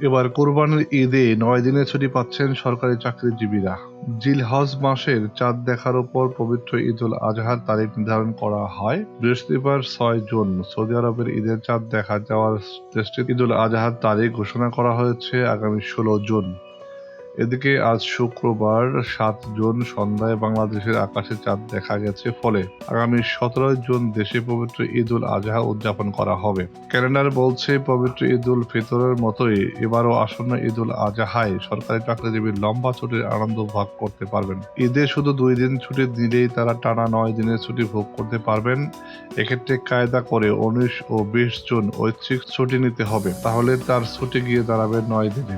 এবার কোরবানির ঈদে নয় দিনের ছুটি পাচ্ছেন সরকারি চাকরিজীবীরা। জিলহজ মাসের চাঁদ দেখার উপর পবিত্র ঈদুল আজহার তারিখ নির্ধারণ করা হয় বৃহস্পতিবার ছয় জুন। সৌদি আরবের ঈদের চাঁদ দেখা যাওয়ার দেশটির ঈদুল আজহার তারিখ ঘোষণা করা হয়েছে আগামী ষোলো জুন। এদিকে আজ শুক্রবার সাত জুন সন্ধ্যায় বাংলাদেশের আকাশে চাঁদ দেখা গেছে ফলে আগামী সতেরোই জুন দেশে পবিত্র ঈদ উল আজহা উদযাপন করা হবে। ক্যালেন্ডার বলছে, পবিত্র ঈদ উল ফিতরের মতোই এবারও আসন্ন ঈদুল আজহায় সরকারি চাকরিজীবীর লম্বা ছুটির আনন্দ ভাগ করতে পারবেন। ঈদে শুধু দুই দিন ছুটি দিলেই তারা টানা নয় দিনের ছুটি ভোগ করতে পারবেন। এক্ষেত্রে কায়দা করে উনিশ ও বিশ জুন ঐচ্ছিক ছুটি নিতে হবে। তাহলে তার ছুটি গিয়ে দাঁড়াবে নয় দিনে।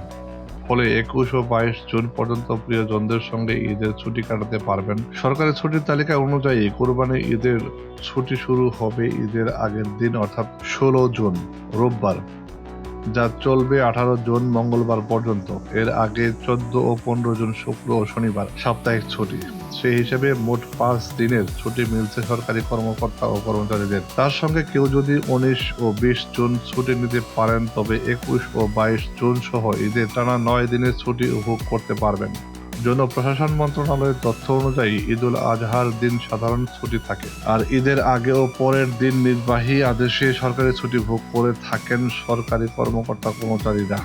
ফলে একুশ ও বাইশ জুন পর্যন্ত প্রিয়জনদের সঙ্গে ঈদের ছুটি কাটাতে পারবেন। সরকারের ছুটির তালিকা অনুযায়ী কোরবানি ঈদের ছুটি শুরু হবে ঈদের আগের দিন, অর্থাৎ ষোলো জুন, রোববার। যা চলবে আঠারো জুন মঙ্গলবার পর্যন্ত। এর আগে চোদ্দ ও পনেরো জুন শুক্র ও শনিবার সাপ্তাহিক ছুটি। সেই হিসেবে মোট পাঁচ দিনের ছুটি মিলছে সরকারি কর্মকর্তা ও কর্মচারীদের। তার সঙ্গে কেউ যদি উনিশ ও বিশ জুন ছুটি নিতে পারেন, তবে একুশ ও বাইশ জুন সহ ঈদের টানা নয় দিনের ছুটি উপভোগ করতে পারবেন। জনপ্রশাসন মন্ত্রণালয়ের তথ্য অনুযায়ী ঈদুল আজহার দিন সাধারণ ছুটি থাকে। আর ঈদের আগে ও পরের দিন নির্বাহী আদেশে সরকারি ছুটি ভোগ করে থাকেন সরকারি কর্মকর্তা কর্মচারীরা